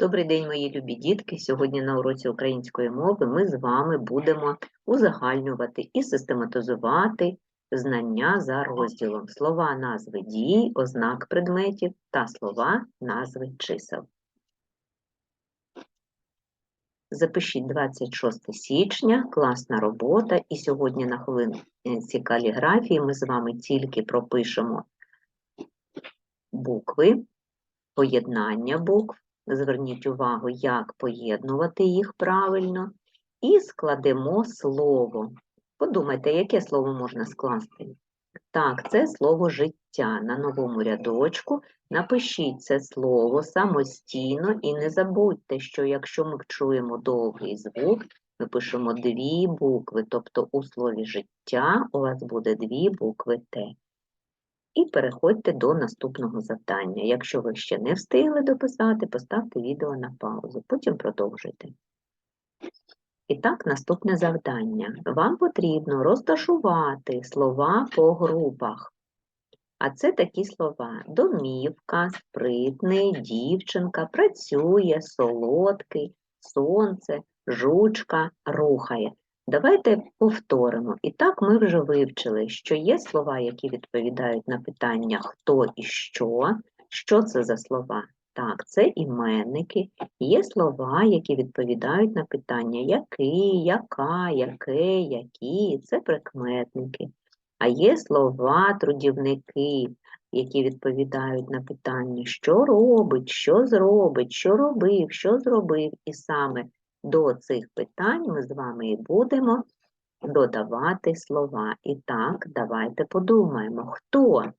Добрий день, мої любі дітки. Сьогодні на уроці української мови ми з вами будемо узагальнювати і систематизувати знання за розділом слова, назви дій, ознак предметів та слова, назви чисел. Запишіть 26 січня, класна робота, і сьогодні на хвилинці каліграфії ми з вами тільки пропишемо букви, поєднання букв, зверніть увагу, як поєднувати їх правильно, і складемо слово. Подумайте, яке слово можна скласти? Так, це слово життя. На новому рядочку напишіть це слово самостійно і не забудьте, що якщо ми чуємо довгий звук, ми пишемо дві букви, тобто у слові життя у вас буде дві букви Т. І переходьте до наступного завдання. Якщо ви ще не встигли дописати, поставте відео на паузу, потім продовжуйте. І так, наступне завдання. Вам потрібно розташувати слова по групах. А це такі слова: домівка, спритний, дівчинка, працює, солодкий, сонце, жучка, рухає. Давайте повторимо. І так ми вже вивчили, що є слова, які відповідають на питання хто і що. Що це за слова? Так, це іменники. Є слова, які відповідають на питання який, яка, яке, які це прикметники. А є слова, трудівники, які відповідають на питання, що робить, що зробить, що робив, що зробив. І саме до цих питань ми з вами і будемо додавати слова. І так, давайте подумаємо, хто?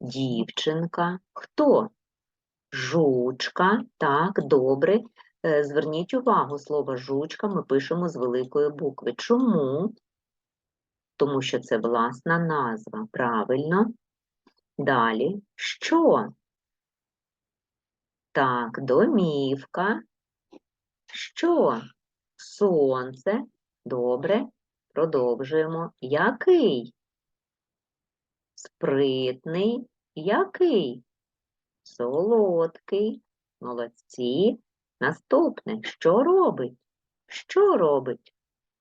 Дівчинка, хто? Жучка, так, добре. Е, Зверніть увагу, слово жучка ми пишемо з великої букви. Чому? Тому що це власна назва. Правильно. Далі, що? Так, домівка. Що? Сонце. Добре. Продовжуємо. Який? Спритний. Який? Солодкий. Молодці. Наступне. Що робить? Що робить?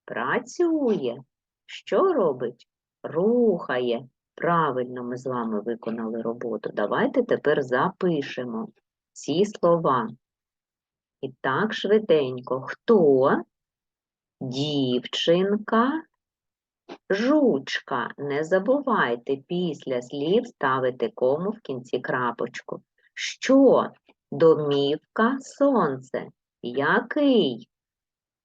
Працює. Що робить? Рухає. Правильно ми з вами виконали роботу. Давайте тепер запишемо ці слова. І так швиденько. Хто? Дівчинка, жучка. Не забувайте після слів ставити кому в кінці крапочку. Що? Домівка, сонце. Який?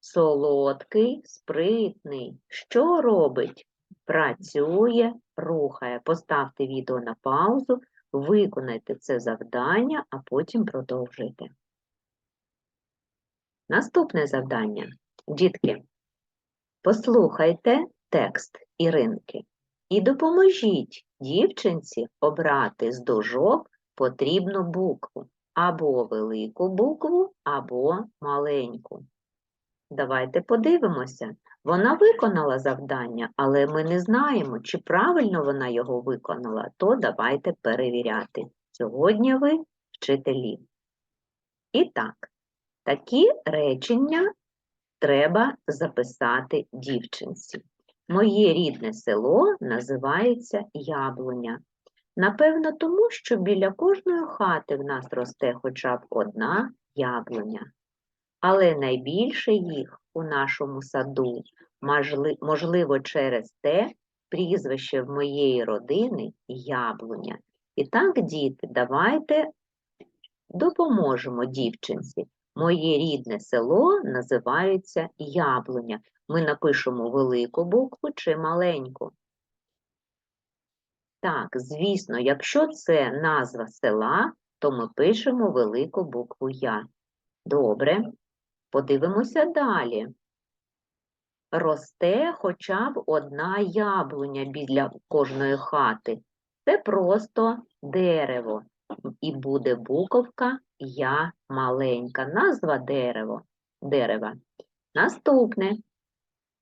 Солодкий, спритний. Що робить? Працює, рухає. Поставте відео на паузу, виконайте це завдання, а потім продовжуйте. Наступне завдання. Дітки, послухайте текст Іринки і допоможіть дівчинці обрати з дужок потрібну букву або велику букву, або маленьку. Давайте подивимося. Вона виконала завдання, але ми не знаємо, чи правильно вона його виконала, то давайте перевіряти. Сьогодні ви вчителі. І так, такі речення треба записати дівчинці. Моє рідне село називається Яблуня. Напевно, тому що біля кожної хати в нас росте хоча б одна яблуня. Але найбільше їх у нашому саду, можливо, через те прізвище в моєї родини яблуня. І так, діти, давайте допоможемо дівчинці. Моє рідне село називається Яблуня. Ми напишемо велику букву чи маленьку. Так, звісно, якщо це назва села, то ми пишемо велику букву Я. Добре. Подивимося далі. Росте хоча б одна яблуня біля кожної хати. Це просто дерево. І буде буковка Я маленька. Назва дерево, дерева. Наступне.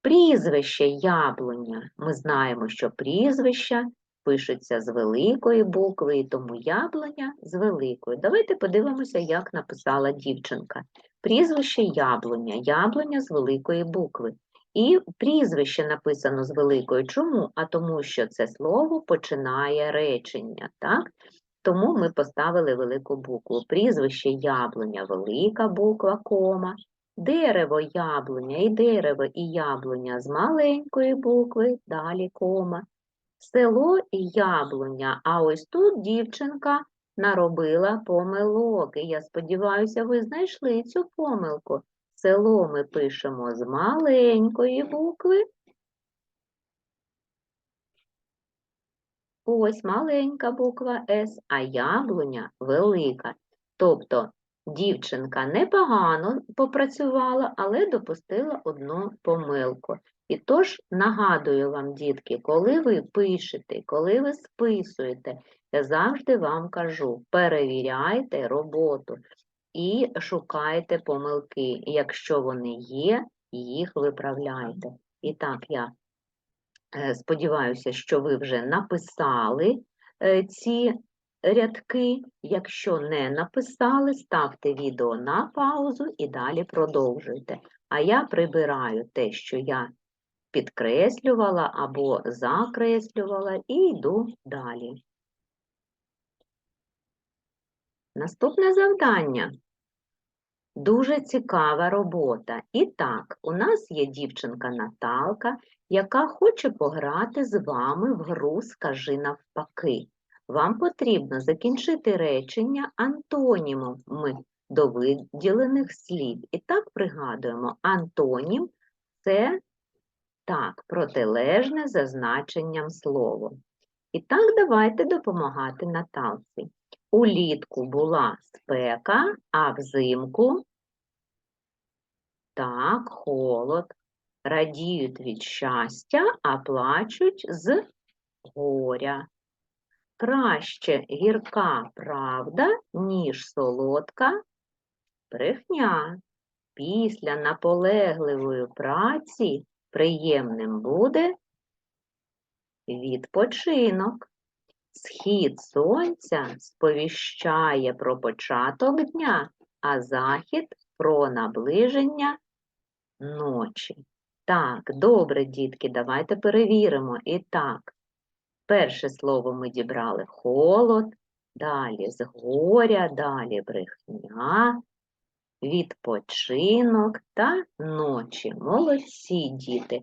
Прізвище яблуня. Ми знаємо, що прізвища пишуться з великої букви, і тому яблуня з великої. Давайте подивимося, як написала дівчинка. Прізвище яблуня, яблуня з великої букви. І прізвище написано з великої. Чому? А тому, що це слово починає речення, так? Тому ми поставили велику букву. Прізвище яблуня, велика буква, кома. Дерево яблуня і дерево і яблуня з маленької букви, далі кома. Село яблуня, а ось тут дівчинка наробила помилок. І я сподіваюся, ви знайшли цю помилку. Село ми пишемо з маленької букви. Ось маленька буква С, а яблуня велика. Тобто дівчинка непогано попрацювала, але допустила одну помилку. І тож нагадую вам, дітки, коли ви пишете, коли ви списуєте, я завжди вам кажу, перевіряйте роботу і шукайте помилки. Якщо вони є, їх виправляйте. І так, я е, сподіваюся, що ви вже написали е, ці рядки. Якщо не написали, ставте відео на паузу і далі продовжуйте. А я прибираю те, що я підкреслювала або закреслювала, і йду далі. Наступне завдання. Дуже цікава робота. І так, у нас є дівчинка Наталка, яка хоче пограти з вами в гру Скажи навпаки. Вам потрібно закінчити речення антонімами до виділених слів. І так пригадуємо, антонім це так, протилежне за значенням слово. І так давайте допомагати Наталці. Улітку була спека, а взимку так, холод. Радіють від щастя, а плачуть з горя. Краще гірка правда, ніж солодка брехня. Після наполегливої праці приємним буде відпочинок. Схід сонця сповіщає про початок дня, а захід про наближення ночі. Так, добре, дітки, давайте перевіримо. І так, перше слово ми дібрали холод, далі згоря, далі брехня, відпочинок та ночі. Молодці діти.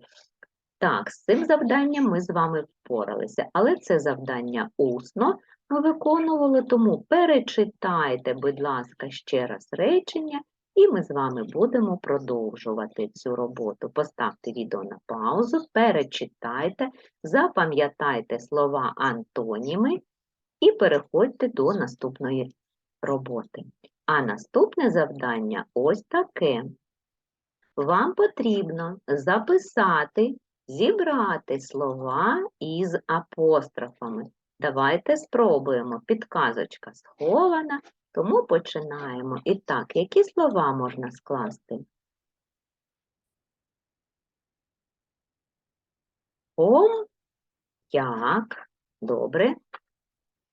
Так, з цим завданням ми з вами впоралися, але це завдання усно ми виконували, тому перечитайте, будь ласка, ще раз речення, і ми з вами будемо продовжувати цю роботу. Поставте відео на паузу, перечитайте, запам'ятайте слова антоніми і переходьте до наступної роботи. А наступне завдання ось таке. Вам потрібно записати зібрати слова із апострофами. Давайте спробуємо. Підказочка схована, тому починаємо. І так, які слова можна скласти? Пом, як, добре.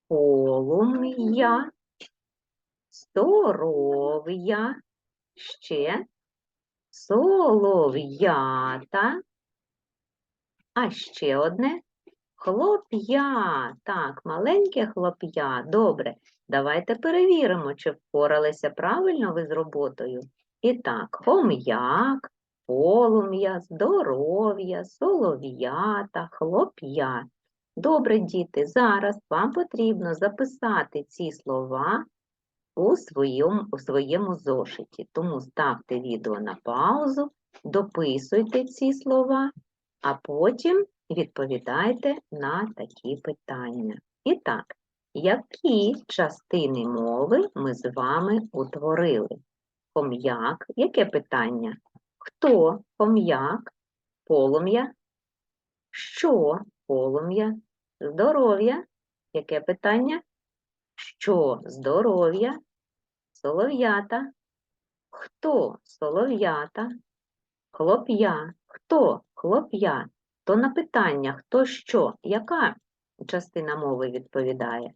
Полум'я, здоров'я, ще солов'ята, а ще одне хлоп'я. Так, маленьке хлоп'я. Добре. Давайте перевіримо, чи впоралися правильно ви з роботою. І так, хом'як, полум'я, здоров'я, солов'ята, хлоп'я. Добре, діти, зараз вам потрібно записати ці слова у своєму, у своєму зошиті. Тому ставте відео на паузу, дописуйте ці слова а потім відповідайте на такі питання. І так, які частини мови ми з вами утворили? Хом'як, яке питання? Хто хом'як? Полум'я? Що полум'я? Здоров'я? Яке питання? Що здоров'я? Солов'ята? Хто солов'ята? Хлоп'я. Хто хлоп'я? То на питання хто що, яка частина мови відповідає?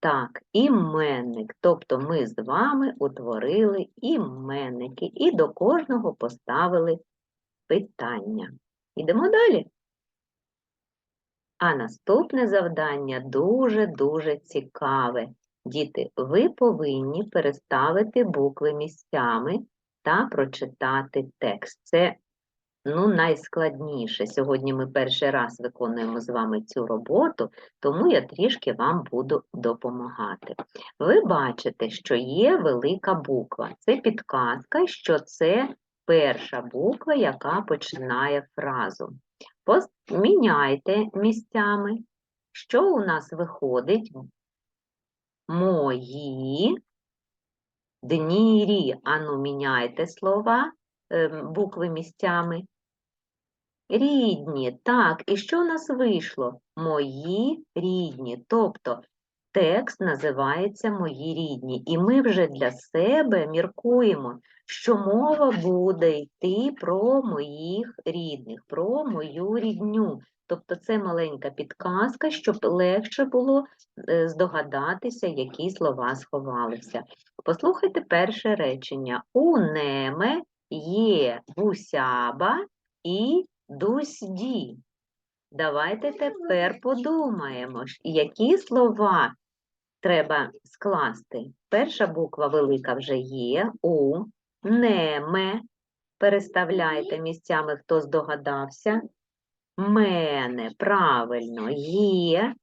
Так, іменник. Тобто ми з вами утворили іменники і до кожного поставили питання. Ідемо далі. А наступне завдання дуже-дуже цікаве. Діти, ви повинні переставити букви місцями та прочитати текст. Це ну, найскладніше. Сьогодні ми перший раз виконуємо з вами цю роботу, тому я трішки вам буду допомагати. Ви бачите, що є велика буква. Це підказка, що це перша буква, яка починає фразу. Міняйте місцями. Що у нас виходить? Мої днірі. Ану, міняйте слова, букви місцями. Рідні. Так, і що у нас вийшло? Мої рідні. Тобто текст називається Мої рідні. І ми вже для себе міркуємо, що мова буде йти про моїх рідних, про мою рідню. Тобто це маленька підказка, щоб легше було е, здогадатися, які слова сховалися. Послухайте перше речення. У неме є гусяба і дусді. Давайте тепер подумаємо, які слова треба скласти. Перша буква велика вже є, у, неме. Переставляйте місцями, хто здогадався. Мене, правильно, є,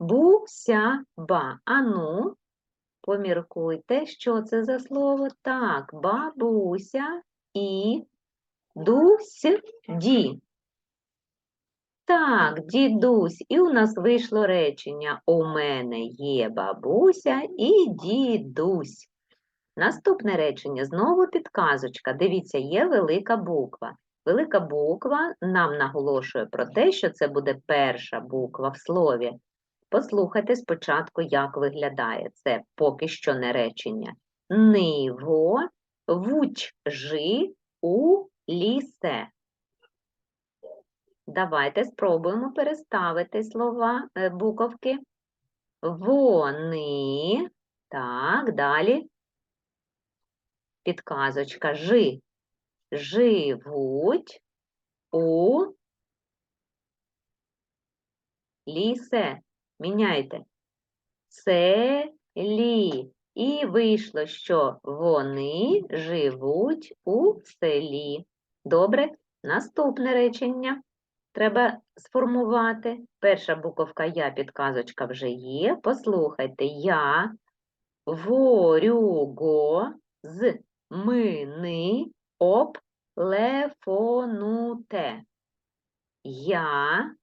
буся, ба. Ану, поміркуйте, що це за слово? Так, бабуся і дусь, ді. Так, дідусь, і у нас вийшло речення У мене є бабуся і дідусь. Наступне речення знову підказочка. Дивіться, є велика буква. Велика буква нам наголошує про те, що це буде перша буква в слові. Послухайте спочатку, як виглядає це поки що не речення. Ниво вуч жи у лісе. Давайте спробуємо переставити слова е, буковки. Вони. Так, далі. Підказочка жи. Живуть у лісе. Міняйте. Селі. І вийшло, що вони живуть у селі. Добре? Наступне речення треба сформувати. Перша буковка Я, підказочка вже є. Послухайте, я ворюго з мини об лефонуте. Я.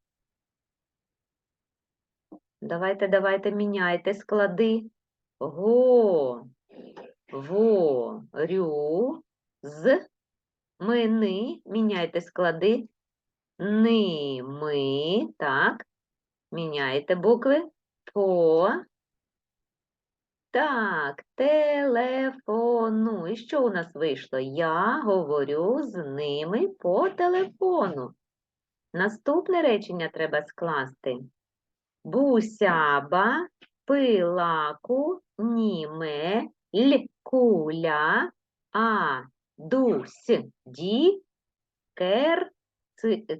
Давайте, давайте міняйте склади. Го, ворю, з, мини, міняйте склади, ними, так, міняйте букви, по, так, телефону. І що у нас вийшло? Я говорю з ними по телефону. Наступне речення треба скласти. Бусяба, пилаку, німе, лькуля, а, дусь, ді, кер,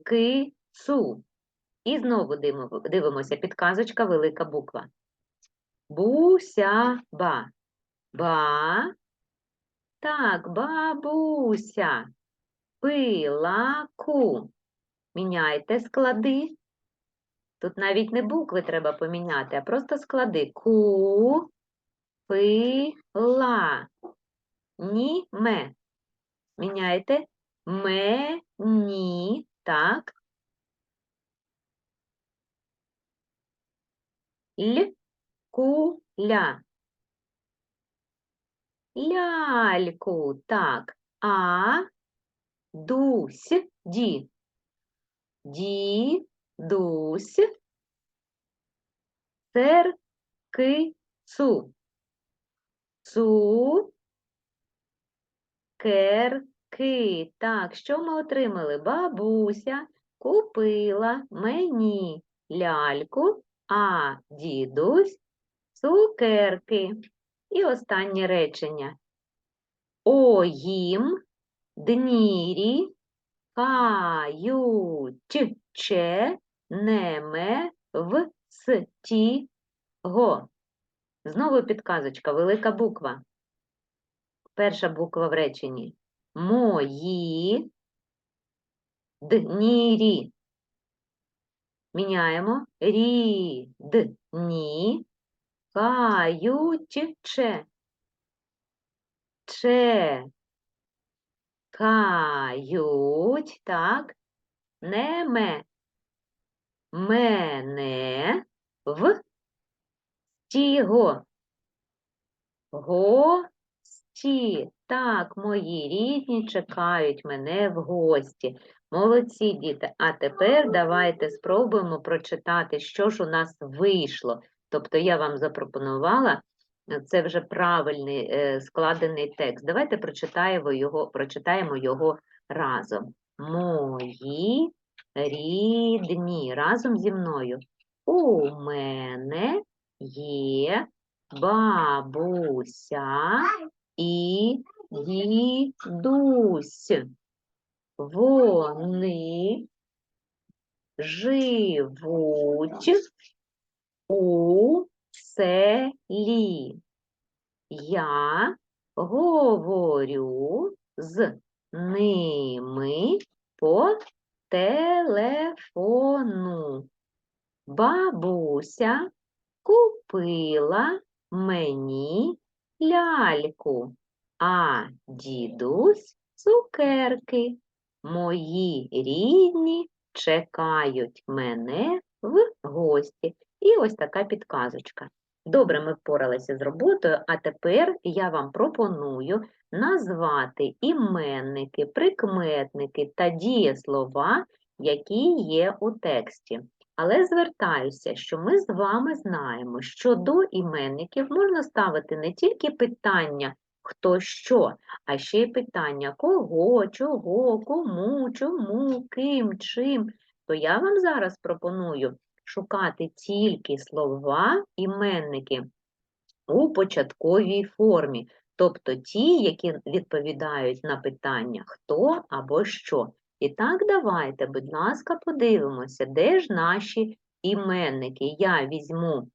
ки, цу. І знову дивимося, підказочка велика буква. Буся-ба. Ба. Так, бабуся. Пилаку. Міняйте склади. Тут навіть не букви треба поміняти, а просто склади. Ку, пи, ла. Ні, ме. Міняйте ме, ні. Так. Л, Куля. Ляльку. Так. А. Дусь. Ді. Ді. Дусь. Церки. Цу. Цу. Керки. Так, що ми отримали? Бабуся купила мені ляльку, а дідусь цукерки. І останнє речення. О їм днірі каючче неме в сті го. Знову підказочка, велика буква. Перша буква в реченні. Мої днірі. Міняємо. Рі, д, ні. Каючче. Че. Кають, так. Неме. Мене в стіго. Гості. Так, мої рідні чекають мене в гості. Молодці, діти. А тепер давайте спробуємо прочитати, що ж у нас вийшло. Тобто я вам запропонувала, е, це вже правильний е, складений текст. Давайте прочитаємо його, прочитаємо його разом. Мої рідні. Разом зі мною. У мене є бабуся і дідусь. Вони живуть у селі. Я говорю з ними по телефону. Бабуся купила мені ляльку, а дідусь цукерки. Мої рідні чекають мене в гості. І ось така підказочка. Добре, ми впоралися з роботою, а тепер я вам пропоную назвати іменники, прикметники та дієслова, які є у тексті. Але звертаюся, що ми з вами знаємо, що до іменників можна ставити не тільки питання хто що, а ще й питання кого, чого, кому, чому, ким, чим. То я вам зараз пропоную шукати тільки слова, іменники у початковій формі, тобто ті, які відповідають на питання хто або що. І так, давайте, будь ласка, подивимося, де ж наші іменники. Я візьму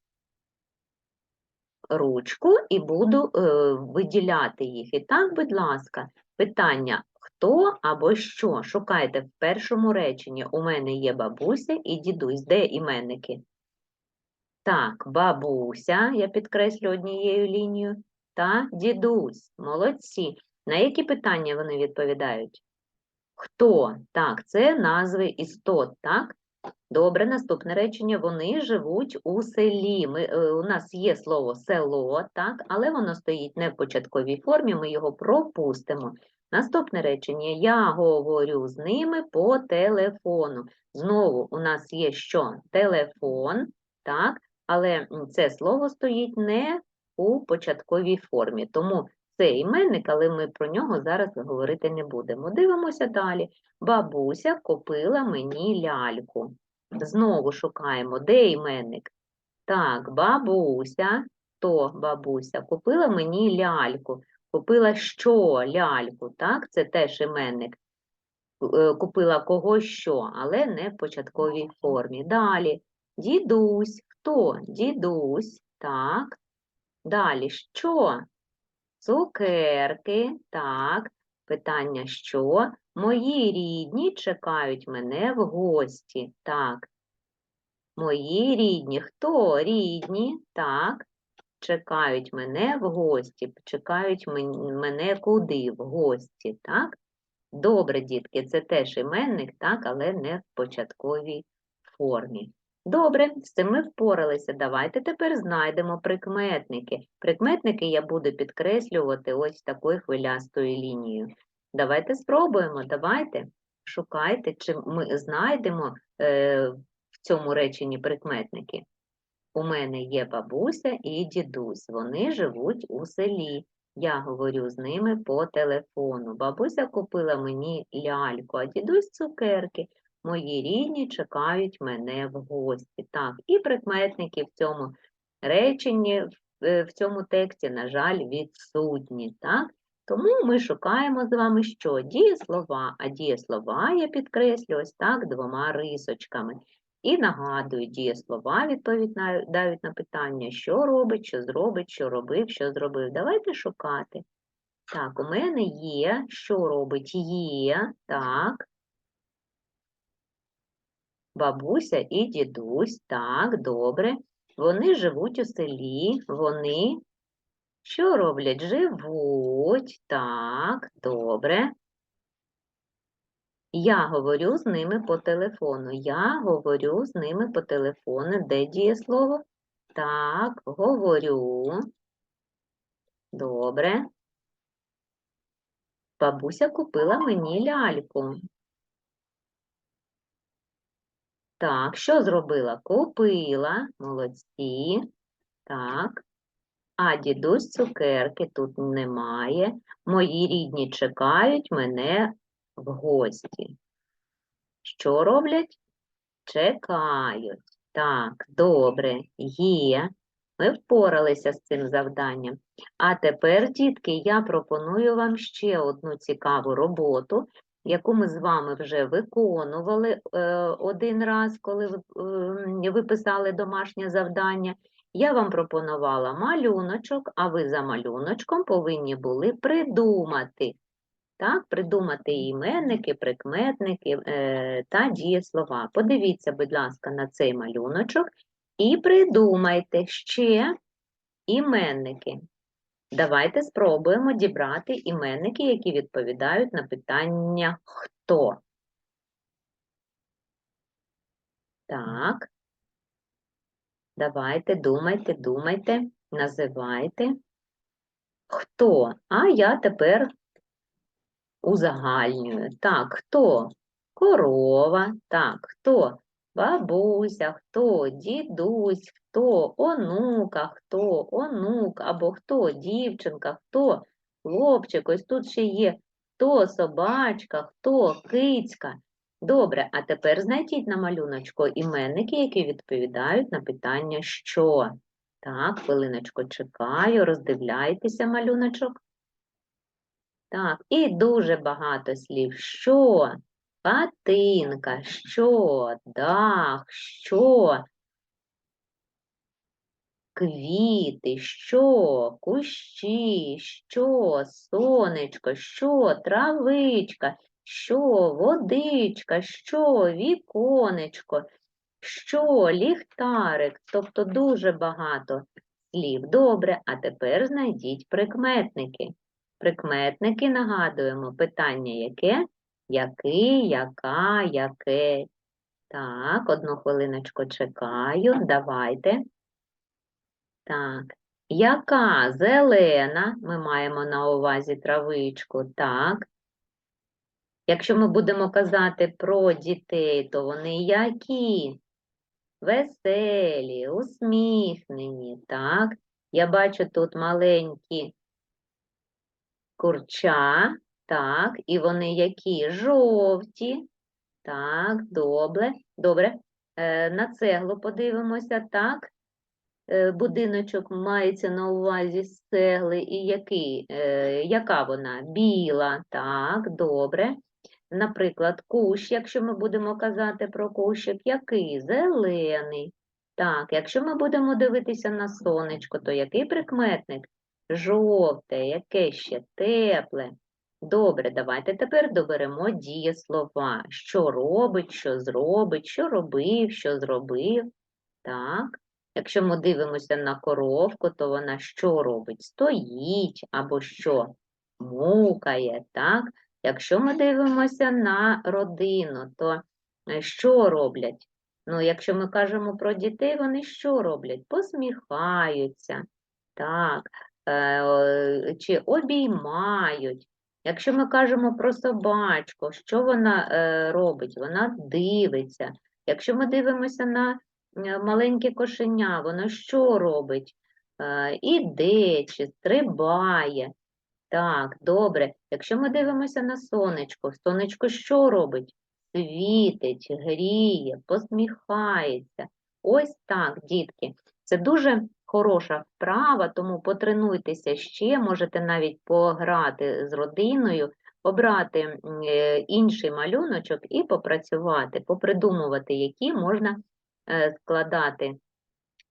ручку і буду е, виділяти їх. І так, будь ласка, питання хто або що? Шукайте в першому реченні. У мене є бабуся і дідусь. Де іменники? Так, бабуся, я підкреслю однією лінією, та дідусь. Молодці. На які питання вони відповідають? Хто? Так, це назви істот, так? Добре, наступне речення. Вони живуть у селі. Ми, е, у нас є слово село, так, але воно стоїть не в початковій формі, ми його пропустимо. Наступне речення. Я говорю з ними по телефону. Знову у нас є що? Телефон, так, але це слово стоїть не у початковій формі. Тому це іменник, але ми про нього зараз говорити не будемо. Дивимося далі. Бабуся купила мені ляльку. Знову шукаємо, де іменник? Так, бабуся, то бабуся, купила мені ляльку. Купила що ляльку, так? Це теж іменник. Е, купила кого що, але не в початковій формі. Далі. Дідусь. Хто? Дідусь, так. Далі що? Цукерки, так. Питання що? Мої рідні чекають мене в гості. Так. Мої рідні. Хто рідні? Так. Чекають мене в гості. Чекають мене куди? В гості, так? Добре, дітки, це теж іменник, так, але не в початковій формі. Добре, з цим ми впоралися. Давайте тепер знайдемо прикметники. Прикметники я буду підкреслювати ось такою хвилястою лінією. Давайте спробуємо, давайте, шукайте, чи ми знайдемо е, в цьому реченні прикметники. У мене є бабуся і дідусь. Вони живуть у селі. Я говорю з ними по телефону. Бабуся купила мені ляльку, а дідусь цукерки. мої рідні чекають мене в гості. Так, і прикметники в цьому реченні, в- е, цьому тексті, на жаль, відсутні. Так? Тому ми шукаємо з вами що? Дієслова, а дієслова я підкреслю ось так двома рисочками. І нагадую, дієслова відповідають на питання, що робить, що зробить, що робив, що зробив. Давайте шукати. Так, у мене є, що робить? Є, так. Бабуся і дідусь, так, добре. Вони живуть у селі, вони що роблять? Живуть, так, добре. Я говорю з ними по телефону. Я говорю з ними по телефону. Де дієслово? Так, говорю. Добре. Бабуся купила мені ляльку. Так, що зробила? Купила. Молодці. Так. А дідусь цукерки тут немає. Мої рідні чекають мене в гості. Що роблять? Чекають. Так, добре, є. Ми впоралися з цим завданням. А тепер, дітки, я пропоную вам ще одну цікаву роботу, яку ми з вами вже виконували е, один раз, коли ви, е, писали домашнє завдання. Я вам пропонувала малюночок, а ви за малюночком повинні були придумати. Так, придумати іменники, прикметники е, та дієслова. Подивіться, будь ласка, на цей малюночок і придумайте ще іменники. Давайте спробуємо дібрати іменники, які відповідають на питання хто. Так. Давайте, думайте, думайте, називайте. Хто? А я тепер узагальнюю. Так, хто? Корова. Так, хто? Бабуся, хто? Дідусь, хто? Онука, хто? Онук, або хто? Дівчинка, хто? Хлопчик, ось тут ще є хто собачка, хто кицька. Добре, а тепер знайдіть на малюночку іменники, які відповідають на питання що. Так, хвилиночку чекаю, роздивляйтеся малюночок. Так, і дуже багато слів. Що? Хатинка, що? Дах, що? Квіти, що? Кущі, що? Сонечко, що? Травичка, що? Водичка, що? Віконечко, що? Ліхтарик. Тобто дуже багато слів. Добре, а тепер знайдіть прикметники. Прикметники нагадуємо питання яке? Який, яка, яке. Так, одну хвилиночку чекаю. Давайте. Так. Яка зелена, ми маємо на увазі травичку, так. Якщо ми будемо казати про дітей, то вони які? Веселі, усміхнені, так. Я бачу тут маленькі курча, так, і вони які? Жовті. Так, добре. Добре. Е, на цеглу подивимося, так. Е, будиночок мається на увазі з цегли, і який, е, яка вона? Біла, так, добре. Наприклад, кущ, якщо ми будемо казати про кущик, який? Зелений. Так, якщо ми будемо дивитися на сонечко, то який прикметник? Жовте, яке ще тепле. Добре, давайте тепер доберемо дієслова. Що робить, що зробить, що робив, що зробив. Так. Якщо ми дивимося на коровку, то вона що робить? Стоїть або що? Мукає, так? Якщо ми дивимося на родину, то е, що роблять? Ну, якщо ми кажемо про дітей, вони що роблять? Посміхаються, так, чи обіймають. Якщо ми кажемо про собачку, що вона е, робить? Вона дивиться. Якщо ми дивимося на е, маленьке кошеня, воно що робить? Е, іде чи стрибає. Так, добре. Якщо ми дивимося на сонечко, сонечко що робить? світить, гріє, посміхається. Ось так, дітки. Це дуже хороша вправа, тому потренуйтеся ще, можете навіть пограти з родиною, обрати е, інший малюночок і попрацювати, попридумувати, які можна е, складати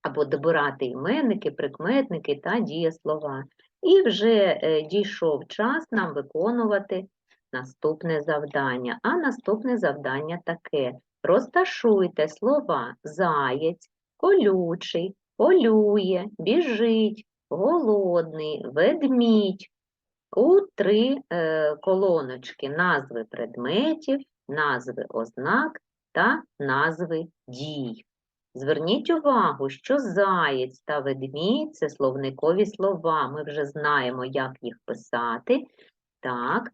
або добирати іменники, прикметники та дієслова. І вже е, дійшов час нам виконувати наступне завдання. А наступне завдання таке: розташуйте слова заєць, колючий, полює, біжить, голодний, ведмідь у три е, колоночки назви предметів, назви ознак та назви дій. Зверніть увагу, що заєць та ведмідь це словникові слова. Ми вже знаємо, як їх писати. Так.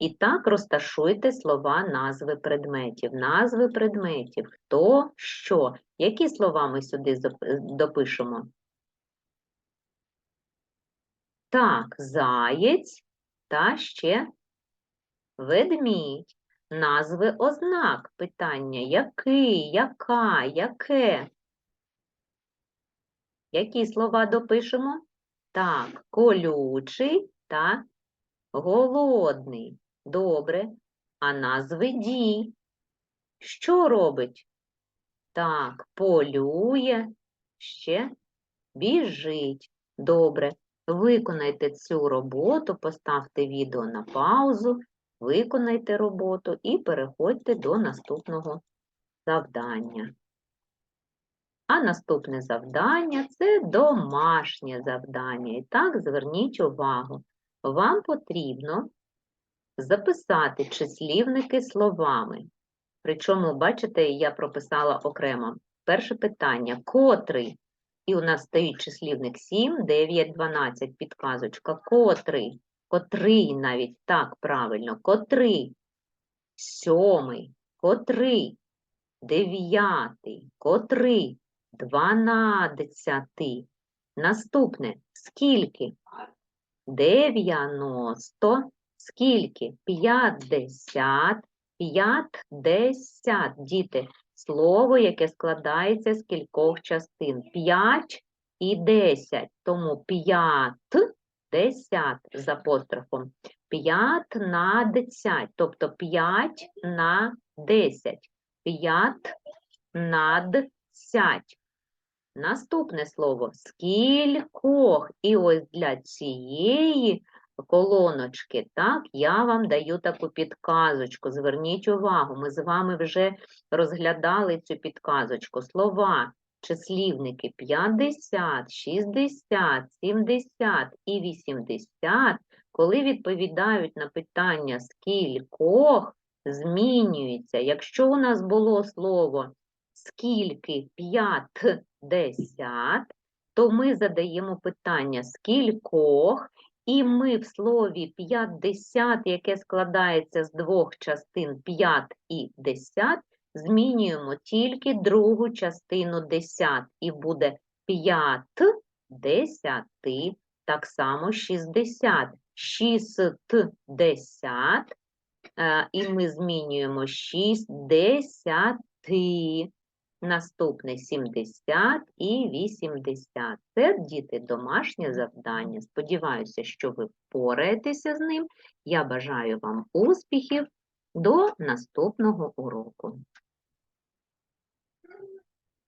І так розташуйте слова назви предметів. Назви предметів. Хто, що. Які слова ми сюди допишемо? Так, заєць та ще ведмідь. Назви ознак питання який, яка, яке. Які слова допишемо? Так, колючий та голодний. Добре. А назви дій. Що робить? Так, полює, ще біжить. Добре. Виконайте цю роботу, поставте відео на паузу, виконайте роботу і переходьте до наступного завдання. А наступне завдання це домашнє завдання. І так, зверніть увагу. Вам потрібно записати числівники словами. Причому, бачите, я прописала окремо. Перше питання котрий? І у нас стоїть числівник 7, 9, 12, підказочка. Котрий? Котрий навіть так правильно. Котрий? Сьомий. Котрий? Дев'ятий. Котрий? Дванадцятий. Наступне. Скільки? Дев'яносто. Скільки? П'ятдесят. П'ятдесят. Діти, слово, яке складається з кількох частин. П'ять і десять. Тому п'ят, десят з апострофом. П'ять на десять. Тобто п'ять на десять. П'ять над сять. Наступне слово скількох. І ось для цієї колоночки, так, я вам даю таку підказочку. Зверніть увагу, ми з вами вже розглядали цю підказочку. Слова, числівники 50, 60, 70 і 80, коли відповідають на питання скількох, змінюються. Якщо у нас було слово скільки 50, то ми задаємо питання скількох, і ми в слові 50, яке складається з двох частин 5 і 10, змінюємо тільки другу частину 10, і буде 5 десяти, так само 60. 60, е, і ми змінюємо 6 десяти. Наступне 70 і 80. Це, діти, домашнє завдання. Сподіваюся, що ви впораєтеся з ним. Я бажаю вам успіхів до наступного уроку.